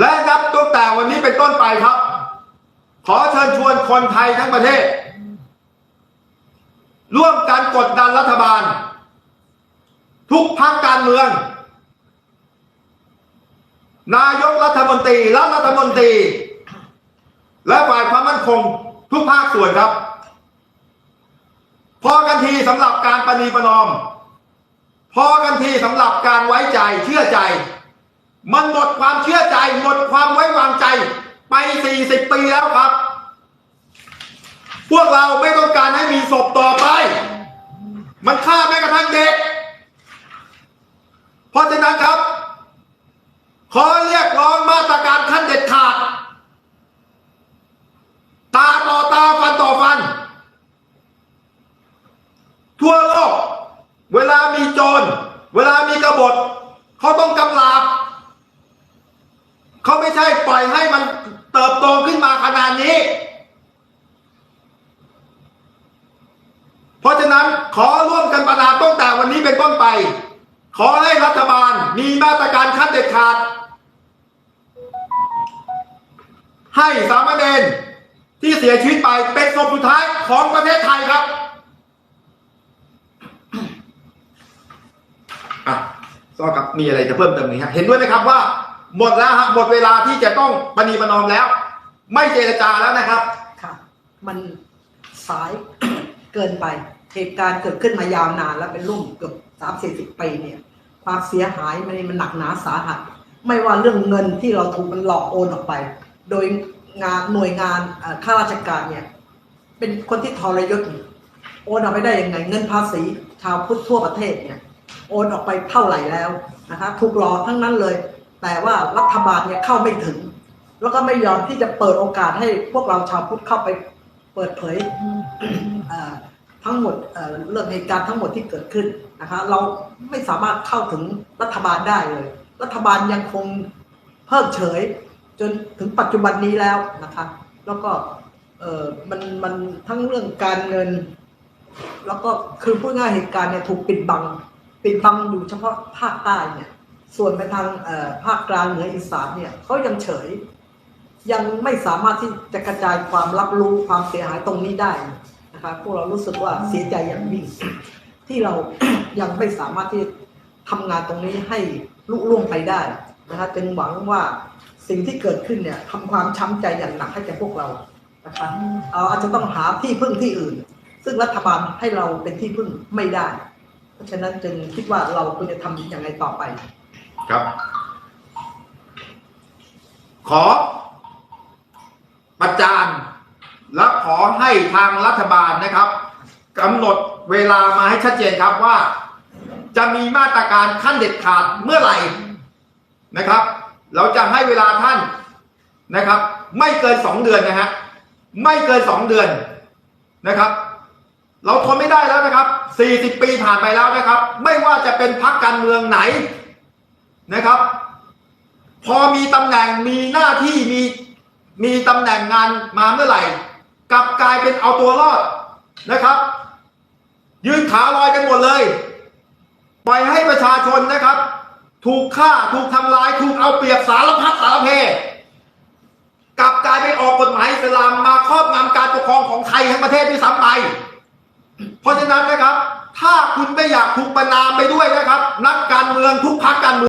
และนับตั้งแต่วันนี้เป็นต้นไปครับ ขอเชิญชวนคนไทยทั้งประเทศ ร่วมกันกดดันรัฐบาล ทุกพรรคการเมือง นายกรัฐมนตรีและรัฐมนตรี และฝ่ายความมั่นคงทุกภาคส่วนครับ พอกันทีสำหรับการประนีประนอม พอกันทีสำหรับการไว้ใจเชื่อใจ มันหมดความเชื่อใจ หมดความไว้วางใจ ไป 40 ปีแล้วครับ พวกเราไม่ต้องการให้มีศพต่อไป มันฆ่าแม้กระทั่งเด็ก เพราะฉะนั้นครับ ขอเรียกร้องมาตรการขั้นเด็ดขาด ตาต่อตาฟันต่อฟัน ทั่วโลก เวลามีโจร เวลามีกบฏเขาต้องกำลาบ เขาไม่ใช่ปล่อยให้มันเติบโตขึ้นมาขนาดนี้ เพราะฉะนั้นขอร่วมกันประนามตั้งแต่วันนี้เป็นต้นไป ขอให้รัฐบาลมีมาตรการขั้นเด็ดขาด ให้สามเณรที่เสียชีวิตไปเป็นศพสุดท้ายของประเทศไทยครับอะซอครับมีอะไรจะเพิ่มเติมไหมครับเห็นด้วยไหมครับว่า หมดแล้วฮะหมดเวลาที่จะต้องปณีประนอมแล้ว ไม่เจรจาแล้วนะครับ ค่ะ มันสาย เกินไปเหตุการณ์เกิดขึ้นมายาวนานแล้วเป็นรุ่มเกือบสามสี่สิบปีเนี่ย ความเสียหายมันมันหนักหนาสาหัส ไม่ว่าเรื่องเงินที่เราถูกมันหลอกโอนออกไป โดยงานหน่วยงานข้าราชการเนี่ย เป็นคนที่ทรยศโอนออกไปได้ยังไง เงินภาษีชาวพุทธทั่วประเทศเนี่ย โอนออกไปเท่าไหร่แล้วนะคะถูกหลอกทั้งนั้นเลย แต่ว่ารัฐบาลเนี่ยเข้าไม่ถึง แล้วก็ไม่ยอมที่จะเปิดโอกาสให้พวกเราชาวพุทธเข้าไปเปิดเผยเอ่อทั้งหมดเอ่อเรื่องเหตุการณ์ทั้งหมดที่เกิดขึ้นนะคะเราไม่สามารถเข้าถึงรัฐบาลได้เลย รัฐบาลยังคงเพิกเฉย จนถึงปัจจุบันนี้แล้วนะคะแล้วก็เออมันมันทั้งเรื่องการเงิน แล้วก็คือพูดง่ายเหตุการณ์เนี่ยถูกปิดบัง ปิดบังอยู่เฉพาะภาคใต้เนี่ย ส่วนไปทางภาคกลางเหนืออีสานเนี่ยเขายังเฉย ยังไม่สามารถที่จะกระจายความรับรู้ความเสียหายตรงนี้ได้นะคะพวกเรารู้สึกว่าเสียใจอย่างยิ่งที่เรายังไม่สามารถที่ทำงานตรงนี้ให้ลุล่วงไปได้นะคะจึงหวังว่าสิ่งที่เกิดขึ้นเนี่ยทำความช้ำใจอย่างหนักให้แก่พวกเรานะคะเราอาจจะต้องหาที่พึ่งที่อื่น ซึ่งรัฐบาลให้เราเป็นที่พึ่งไม่ได้ เพราะฉะนั้นจึงคิดว่าเราควรจะทำอย่างไรต่อไป ครับ ขอประจานและขอให้ทางรัฐบาลนะครับกำหนดเวลามาให้ชัดเจนครับว่า จะมีมาตรการขั้นเด็ดขาดเมื่อไหร่นะครับ เราจะให้เวลาท่านนะครับ ไม่เกินสองเดือนนะฮะไม่เกินสองเดือนนะครับ เราทนไม่ได้แล้วนะครับ 40 ปีผ่านไปแล้วนะครับ ไม่ว่าจะเป็นพรรคการเมืองไหน นะครับ พอมีตำแหน่งมีหน้าที่มีมีตำแหน่งงานมาเมื่อไหร่กลับกลายเป็นเอาตัวรอดนะครับ ยืนขาลอยกันหมดเลย ปล่อยให้ประชาชนนะครับ ถูกฆ่าถูกทำลายถูกเอาเปรียบสารพัดสารเพกลับกลายเป็นออกกฎหมายอิสลามมาครอบงำการปกครองของไทยทั้งประเทศด้วยซ้ำไป เพราะฉะนั้นนะครับ ถ้าคุณไม่อยากถูกประนามไปด้วยนะครับ นักการเมืองทุกพรรคการเมือง